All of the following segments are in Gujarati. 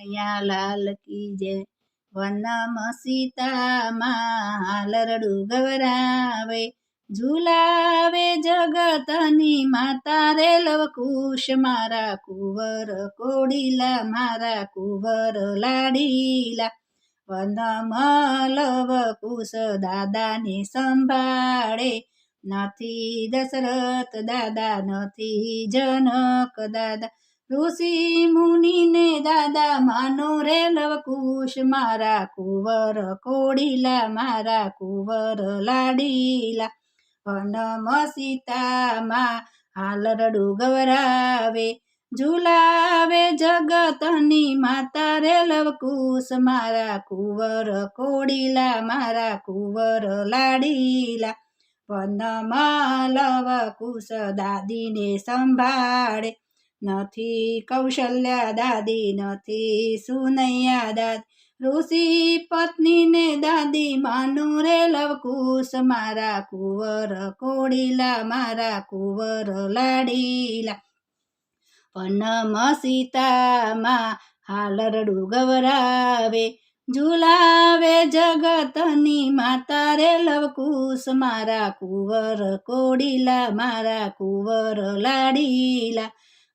કનૈયા લાલ કી જય વનમ સીતામાં હાલરડું ગવરાવે, ઝુલાવે જગતની માતા રે લવકુશ. મારા કુંવર કોડીલા, મારા કુંવર લાડીલા. વનમ લવકુશ દાદાને સંભાળે, નથી દશરથ દાદા, નથી જનક દાદા. ઋષિ મુનિને દાદા, માનો રે લવકુશ, મારા કુંવર કોડીલા, મારા કુંવર લાડીલા. વનમ સીતામાં હાલરડું ગવરાવે, ઝુલાવે જગતની માતા રે લવકુશ, મારા કુંવર કોડીલા, મારા કુંવર લાડીલા. વનમાં લવકુશ દાદીને સંભાળે નથી કૌશલ્યા દાદી નથી સુનૈયા દાદી ઋષિ પત્નીને દાદી, માનું રે લવકુશ, મારા કુંવર કોડીલા, મારા કુંવર લાડીલા. પનમ સીતામાં હાલરડું ગવરાવે, ઝુલાવે જગતની માતા રે લવકુશ, મારા કુંવર કોડીલા, મારા કુંવર લાડીલા.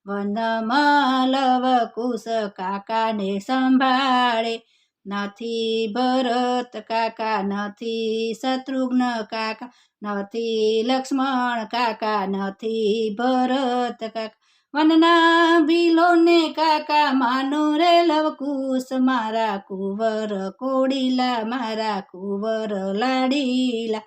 વનમાં કુશ કાકાને સંભાળે. નથી ભરત કાકા, નથી શત્રુઘ્ન કાકા, નથી લક્ષ્મણ કાકા, નથી ભરત કાકા. વનના ભીલોને કાકા, માનો રે લવકુશ, મારા કુંવર કોડીલા, મારા કુંવર લાડીલા.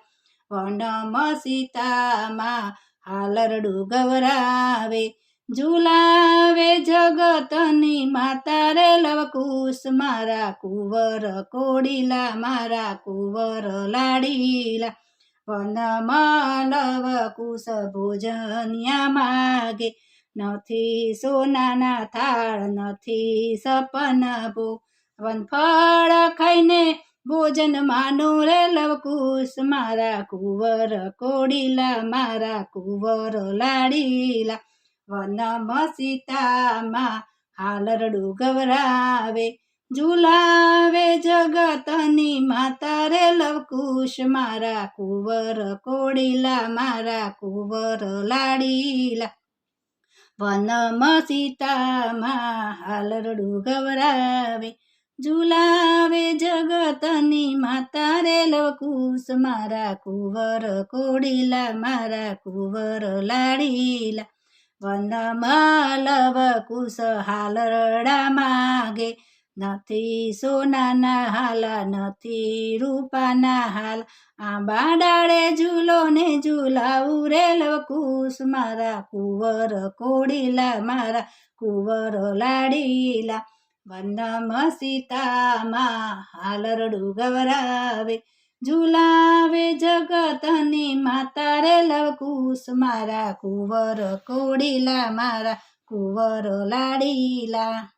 વનમ સીતામાં હાલરડું ગવરાવે ઝુલાવે જગતની માતા રે લવકુશ, મારા કુંવર કોડીલા, મારા કુંવર લાડીલા. વનમાં લવકુશ ભોજન્યા માગે, નથી સોનાના થાળ, નથી સપન ભો. વનફળ ખાઈને ભોજન માનો રે લવકુશ, મારા કુંવર કોડીલા, મારા કુંવર લાડીલા. વનમ સીતામાં હાલરડું ગવરાવે, ઝુલાવે જગતની માતા રે લવકુશ. મારા કુંવર કોડીલા, મારા કુંવર લાડીલા. વનમ સીતામાં હાલરડું ગવરાવે, ઝુલાવે જગતની માતા રે લવકુશ. મારા કુંવર કોડીલા, મારા કુંવર લાડીલા. વનમાં લવકુશ હાલરડા માગે નથી સોનાના હાલા, નથી રૂપાના હાલ. આંબા ડાળે ઝૂલો ને ઝૂલાવું રે લવકુશ. મારા કુંવર કોડીલા, મારા કુંવર લાડીલા. વંદમ સીતામાં હાલરડું ગવરાવે. ઝુલાવે જગતની માતા રે લવકુશ મારા કુંવર કોડીલા મારા કુંવર લાડીલા.